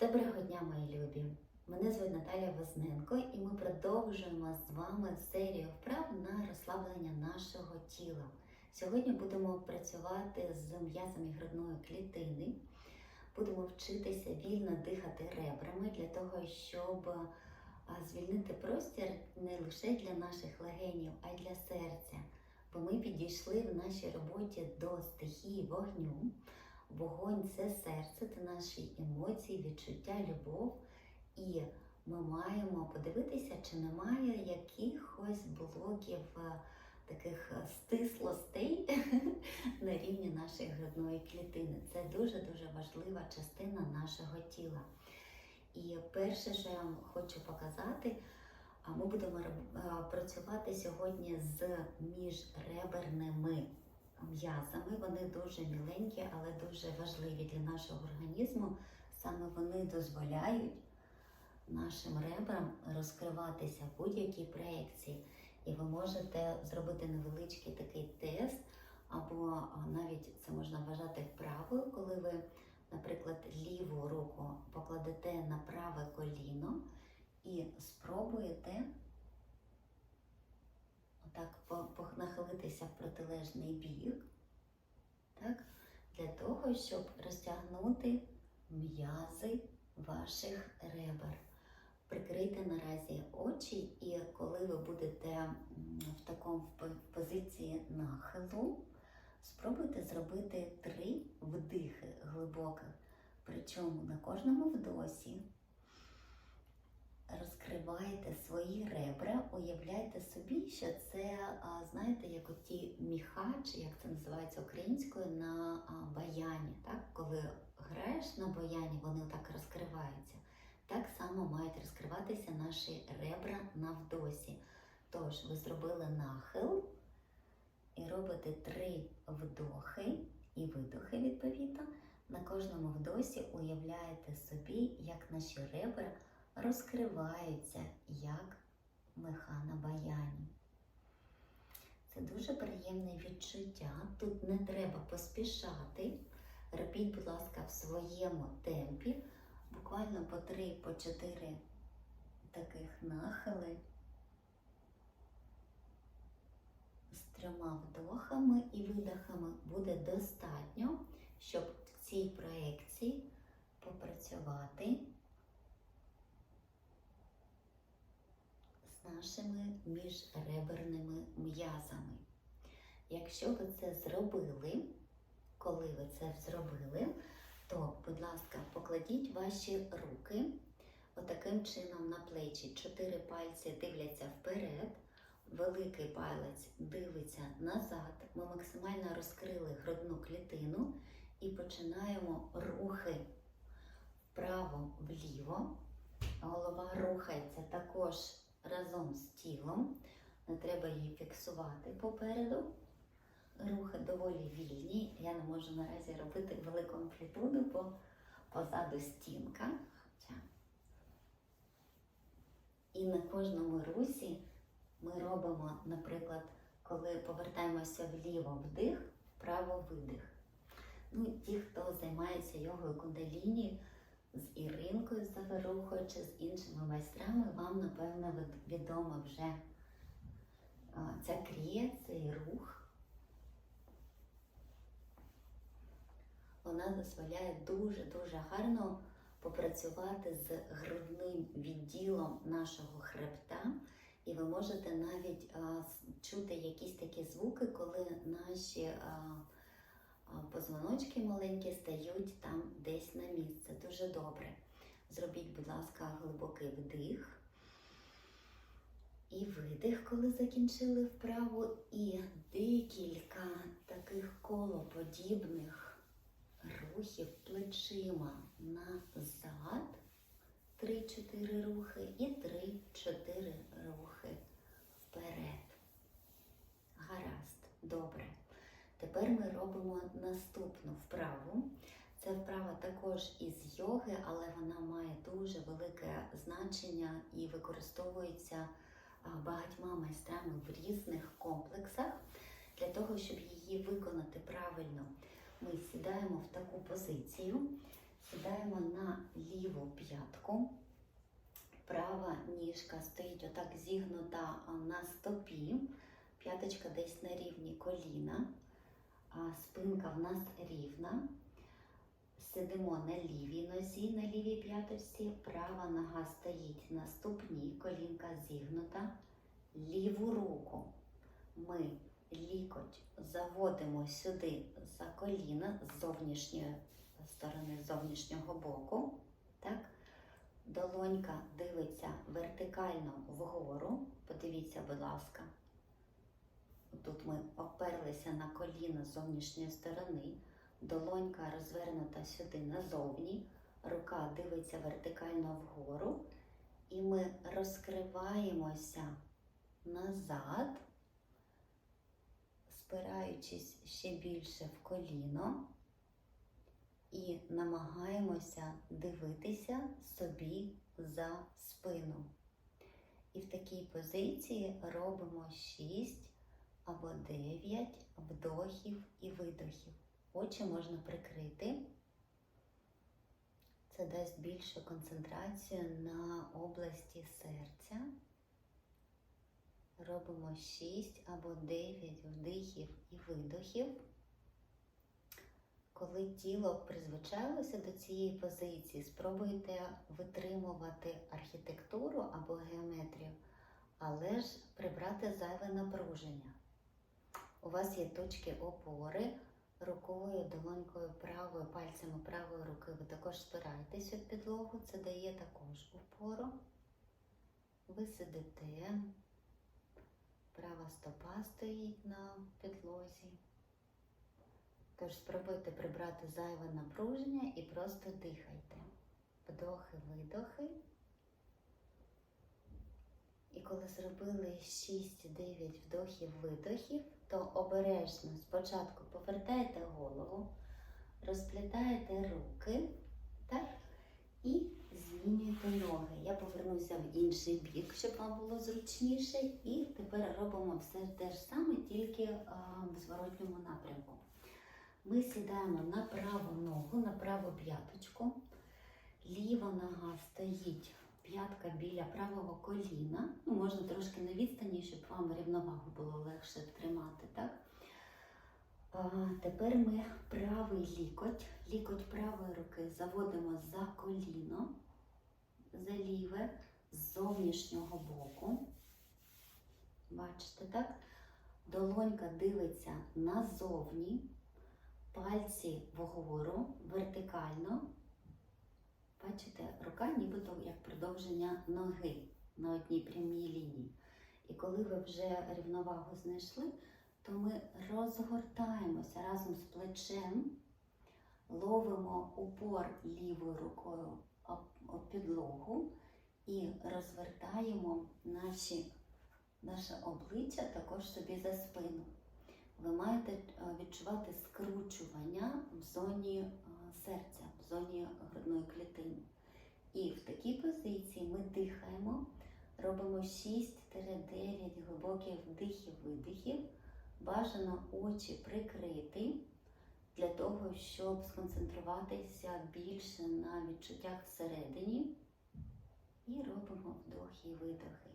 Доброго дня, мої любі! Мене звуть Наталія Возненко, і ми продовжуємо з вами серію вправ на розслаблення нашого тіла. Сьогодні будемо працювати з м'язами грудної клітини. Будемо вчитися вільно дихати ребрами для того, щоб звільнити простір не лише для наших легенів, а й для серця. Бо ми підійшли в нашій роботі до стихії вогню. Вогонь це серце, це наші емоції, відчуття, любов. І ми маємо подивитися, чи немає якихось блоків е, таких е, стислостей на рівні нашої грудної клітини. Це дуже-дуже важлива частина нашого тіла. І перше, що я вам хочу показати, ми будемо е, працювати сьогодні з міжреберними м'язами. Вони дуже міленькі, але дуже важливі для нашого організму. Саме вони дозволяють нашим ребрам розкриватися будь-якій проекції. І ви можете зробити невеличкий такий тест, або навіть це можна вважати вправою, коли ви, наприклад, ліву руку покладете на праве коліно і спробуєте по- нахилитися в протилежний бік, так? для того, щоб розтягнути м'язи ваших ребер. Прикрийте наразі очі, і коли ви будете в такому позиції нахилу, спробуйте зробити три вдихи глибоких. Причому на кожному вдосі розкривайте свої ребра, уявляйте собі, що це, знаєте, як оті міха, чи як це називається українською, на баяні. Так? Коли граєш на баяні, вони так розкриваються. Так само мають розкриватися наші ребра на вдосі. Тож, ви зробили нахил і робите три вдохи і видохи, відповідно. На кожному вдосі уявляєте собі, як наші ребра розкриваються як меха на баяні. Це дуже приємне відчуття. Тут не треба поспішати. Робіть, будь ласка, в своєму темпі, буквально по 3 по 4 таких нахили з трьома вдохами і видохами буде достатньо, щоб в цій проекції попрацювати з нашими міжреберними м'язами. Якщо ви це зробили, коли ви це зробили, то, будь ласка, покладіть ваші руки отаким чином на плечі. Чотири пальці дивляться вперед, великий палець дивиться назад. Ми максимально розкрили грудну клітину і починаємо рухи вправо-вліво. Голова рухається також разом з тілом. Не треба її фіксувати попереду. Рухи доволі вільні. Я не можу наразі робити велику амплітуду, бо позаду стінка. І на кожному русі ми робимо, наприклад, коли повертаємося вліво вдих, вправо видих. Ну, ті, хто займається йогою кундаліні з Іринкою Заверухою чи з іншими майстрами, вам, напевно, від- відома вже ця крія, цей рух. Вона дозволяє дуже-дуже гарно попрацювати з грудним відділом нашого хребта, і ви можете навіть а, чути якісь такі звуки, коли наші а, позвоночки маленькі стають там десь на місце. Дуже добре. Зробіть, будь ласка, глибокий вдих. І видих, коли закінчили вправу, і декілька таких колоподібних рухів плечима назад. 3-4 рухи і 3-4 рухи вперед. Гаразд, добре. Тепер ми робимо наступну вправу. Це вправа також із йоги, але вона має дуже велике значення і використовується багатьма майстрами в різних комплексах. Для того, щоб її виконати правильно, ми сідаємо в таку позицію, сідаємо на ліву п'ятку. Права ніжка стоїть отак зігнута на стопі, п'яточка десь на рівні коліна, спинка в нас рівна. Сидимо на лівій нозі, на лівій п'яточці, права нога стоїть на ступні, колінка зігнута. Ліву руку ми лікоть заводимо сюди за коліна з зовнішньої сторони, з зовнішнього боку. Так? Долонька дивиться вертикально вгору. Подивіться, будь ласка. Тут ми оперлися на коліна з зовнішньої сторони. Долонька розвернута сюди назовні, рука дивиться вертикально вгору, і ми розкриваємося назад, спираючись ще більше в коліно, і намагаємося дивитися собі за спину. І в такій позиції робимо 6 або 9 вдохів і видохів. Очі можна прикрити. Це дасть більшу концентрацію на області серця. Робимо 6 або 9 вдихів і видохів. Коли тіло призвичайлося до цієї позиції, спробуйте витримувати архітектуру або геометрію, але ж прибрати зайве напруження. У вас є точки опори рукою, долонькою правою, пальцями правої руки ви також спираєтесь від підлогу, це дає також опору. Ви сидите, права стопа стоїть на підлозі. Тож спробуйте прибрати зайве напруження і просто дихайте. Вдохи, видохи. Коли зробили 6-9 вдохів, видохів, то обережно спочатку повертаєте голову, розплітаєте руки, так? І змінюєте ноги. Я повернуся в інший бік, щоб вам було зручніше. І тепер робимо все те ж саме, тільки в зворотньому напрямку. Ми сідаємо на праву ногу, на праву п'яточку. Ліва нога стоїть п'ятка біля правого коліна. Ну, можна трошки на відстані, щоб вам рівновагу було легше тримати. Так? А, тепер ми правий лікоть, лікоть правої руки заводимо за коліно, за ліве, з зовнішнього боку. Бачите, так? Долонька дивиться назовні, пальці вгору, вертикально. Бачите, рука нібито як продовження ноги на одній прямій лінії. І коли ви вже рівновагу знайшли, то ми розгортаємося разом з плечем, ловимо упор лівою рукою об, підлогу і розвертаємо наші, наше обличчя також собі за спину. Ви маєте е, відчувати скручування в зоні е, серця, в зоні грудної клітини. І в такій позиції ми дихаємо, робимо 6-9 глибоких вдихів-видихів. Бажано очі прикрити для того, щоб сконцентруватися більше на відчуттях всередині. І робимо вдохи і видохи.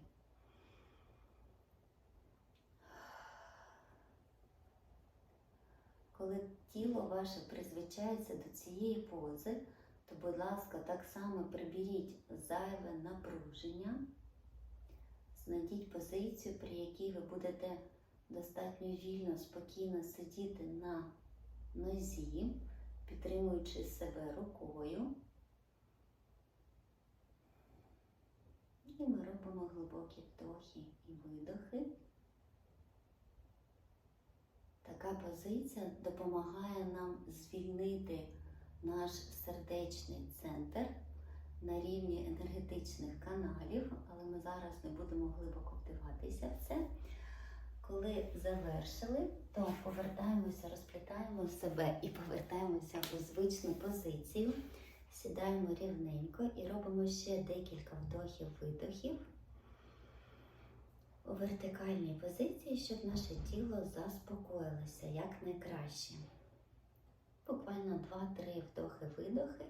Коли тіло ваше призвичається до цієї пози, то, будь ласка, так само приберіть зайве напруження, знайдіть позицію, при якій ви будете достатньо вільно, спокійно сидіти на нозі, підтримуючи себе рукою. І ми робимо глибокі вдохи і видохи. Така позиція допомагає нам звільнити наш сердечний центр на рівні енергетичних каналів, але ми зараз не будемо глибоко вдиватися в це. Коли завершили, то повертаємося, розплітаємо себе і повертаємося у звичну позицію. Сідаємо рівненько і робимо ще декілька вдохів-видохів у вертикальній позиції, щоб наше тіло заспокоїлося як найкраще. Буквально 2-3 вдохи-видохи.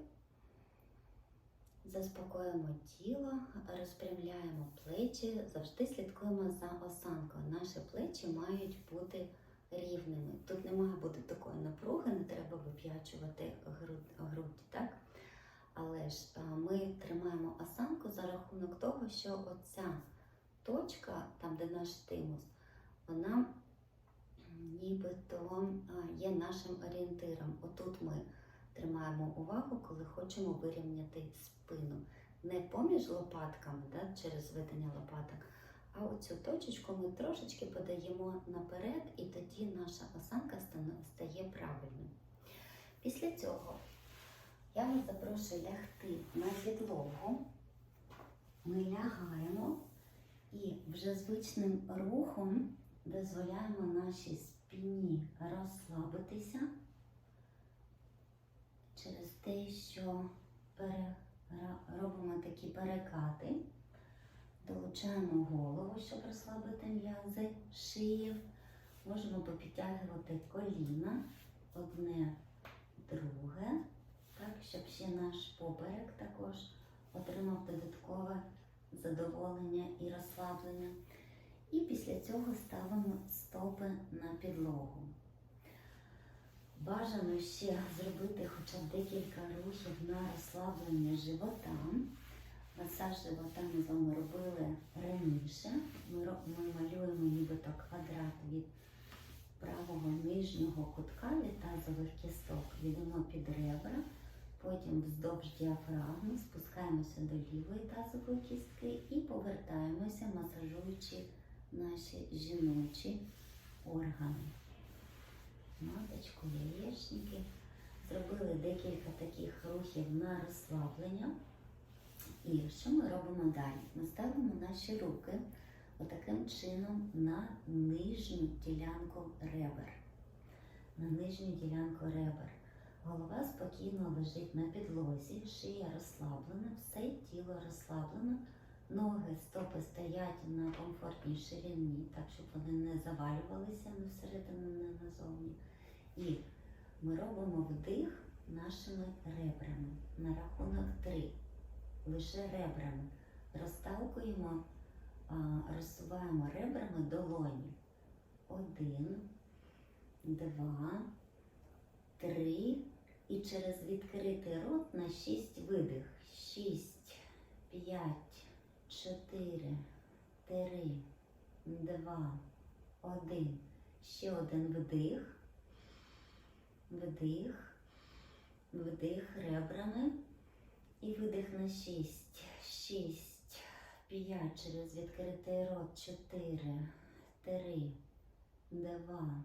Заспокоїмо тіло, розпрямляємо плечі, завжди слідкуємо за осанкою. Наші плечі мають бути рівними. Тут не має бути такої напруги, не треба вип'ячувати грудь так? Але ж ми тримаємо осанку за рахунок того, що оця точка, там де наш тимус, вона нібито є нашим орієнтиром. Отут ми тримаємо увагу, коли хочемо вирівняти спину. Не поміж лопатками, да, через зведення лопаток, а оцю точечку ми трошечки подаємо наперед, і тоді наша осанка стає правильною. Після цього я вас запрошую лягти на підлогу. Ми лягаємо і вже звичним рухом дозволяємо нашій спині розслабитися через те, що робимо такі перекати, долучаємо голову, щоб розслабити м'язи, шиї. Можемо попідтягувати коліна одне, друге, так, щоб ще наш поперек також отримав додаткове задоволення і розслаблення. І після цього ставимо стопи на підлогу. Бажано ще зробити хоча б декілька рухів на розслаблення живота. Масаж живота ми з вами робили раніше. Ми, малюємо нібито квадрат від правого нижнього кутка від тазових кісток, йдемо під ребра, потім вздовж діафрагми, спускаємося до лівої тазової кістки і повертаємося, масажуючи наші жіночі органи маточку, яєчники. Зробили декілька таких рухів на розслаблення. І що ми робимо далі? Ми ставимо наші руки отаким чином на нижню ділянку ребер. На нижню ділянку ребер. Голова спокійно лежить на підлозі, шия розслаблена, все тіло розслаблено. Ноги, стопи стоять на комфортній ширині, так щоб вони не завалювалися не всередину, не назовні. І ми робимо вдих нашими ребрами на рахунок три. Лише ребрами. Розталкуємо, розсуваємо ребрами долоні. Один, два, три. І через відкритий рот на шість видих. Шість, п'ять, чотири, три, два, один. Ще один вдих. Вдих. Вдих ребрами. І видих на шість. Шість. П'ять через відкритий рот. Чотири. Три. Два.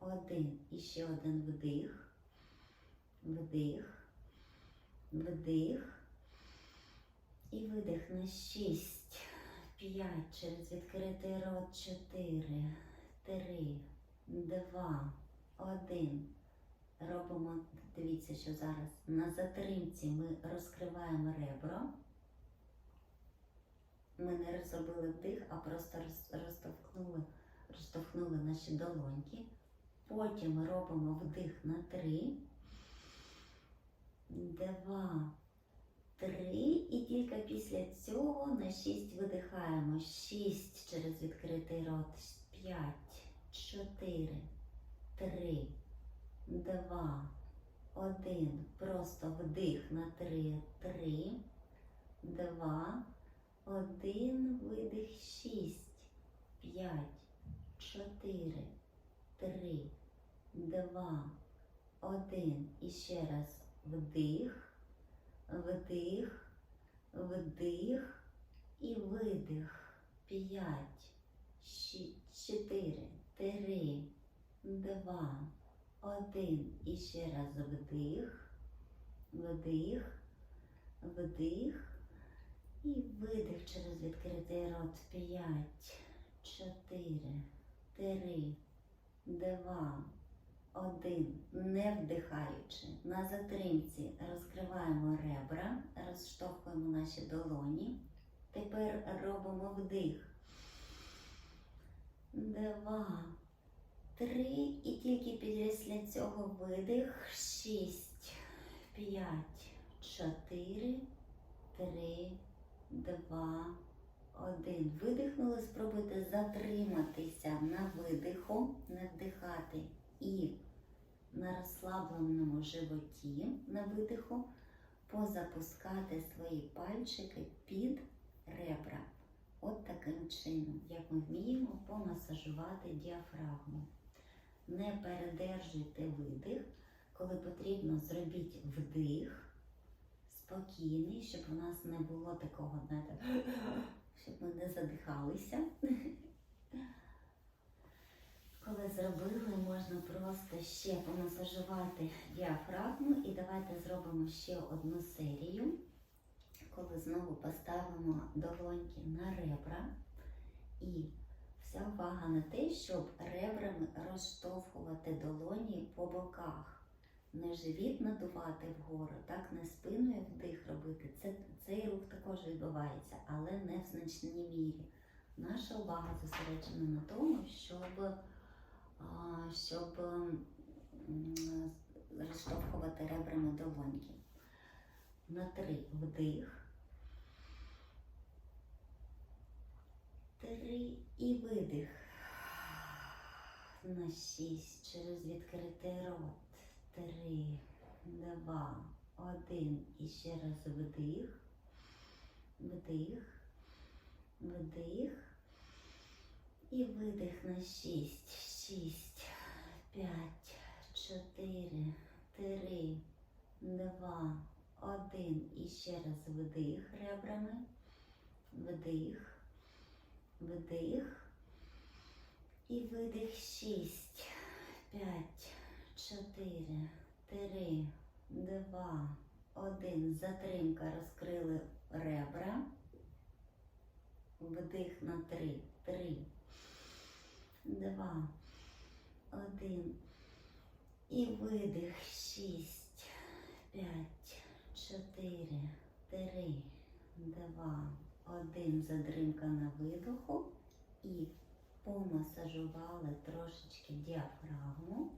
Один. І ще один вдих. Вдих. Вдих. І видих на шість. П'ять через відкритий рот. Чотири. Три. Два. Один. Робимо, дивіться, що зараз на затримці ми розкриваємо ребро. Ми не зробили вдих, а просто роз- розтовкнули, розтовхнули наші долоньки. Потім робимо вдих на три, два, три. І тільки після цього на шість видихаємо. Шість через відкритий рот. П'ять, чотири, три два, один. Просто вдих на три, три, два, один, видих, шість, п'ять, чотири, три, два, один. І ще раз вдих, вдих, вдих і видих. П'ять, чотири, три, два. Один. І ще раз вдих, вдих, вдих і видих через відкритий рот. П'ять, чотири, три, два, один. Не вдихаючи. На затримці розкриваємо ребра, розштовхуємо наші долоні. Тепер робимо вдих. Два три і тільки після цього видих. Шість, п'ять, чотири, три, два, один. Видихнули, спробуйте затриматися на видиху, не вдихати. І на розслабленому животі на видиху позапускати свої пальчики під ребра. От таким чином, як ми вміємо помасажувати діафрагму. Не передержуйте видих. Коли потрібно, зробіть вдих спокійний, щоб у нас не було такого, знаєте, щоб ми не задихалися. Коли зробили, можна просто ще помасажувати діафрагму і давайте зробимо ще одну серію, коли знову поставимо долоньки на ребра і вся увага на те, щоб ребрами розштовхувати долоні по боках. Не живіт надувати вгору, так не спиною вдих робити. Це, цей рух також відбувається, але не в значній мірі. Наша увага зосереджена на тому, щоб щоб розштовхувати ребрами долоньки. На три вдих. Три і видих. На шість через відкритий рот. Три, два, один. І ще раз вдих. Вдих. Вдих. І видих на шість. Шість, п'ять, чотири, три, два, один. І ще раз вдих ребрами. Вдих. Вдих. І видих шість, п'ять, чотири, три, два, один. Затримка розкрили ребра. Вдих на три. Три, два, один. І видих шість, п'ять, чотири, три, два, один. Затримка на видоху. І помасажували трошечки діафрагму,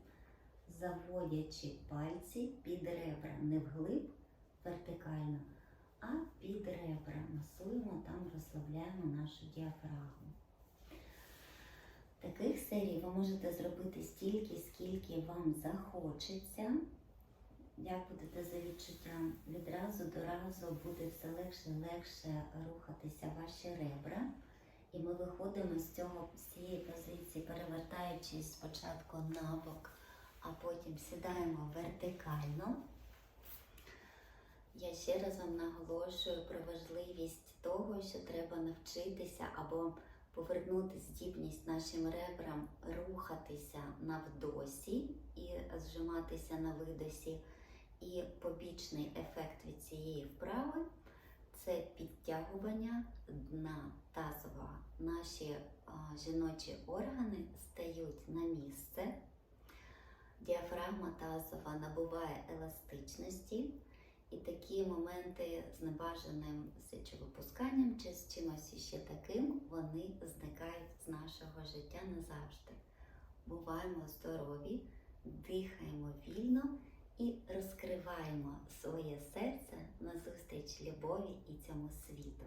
заводячи пальці під ребра, не вглиб вертикально, а під ребра. Масуємо там, розслабляємо нашу діафрагму. Таких серій ви можете зробити стільки, скільки вам захочеться. Як будете за відчуттям, відразу до разу буде все легше легше рухатися ваші ребра. І ми виходимо з цього з цієї позиції, перевертаючись спочатку на бок, а потім сідаємо вертикально. Я ще раз вам наголошую про важливість того, що треба навчитися або повернути здібність нашим ребрам рухатися на вдосі і зжиматися на видосі. І побічний ефект від цієї вправи це підтягування дна тазового. Наші а, жіночі органи стають на місце. Діафрагма тазова набуває еластичності, і такі моменти з небажаним сечовипусканням чи з чимось іще таким, вони зникають з нашого життя назавжди. Буваємо здорові, дихаємо вільно і розкриваємо своє серце назустріч любові і цьому світу.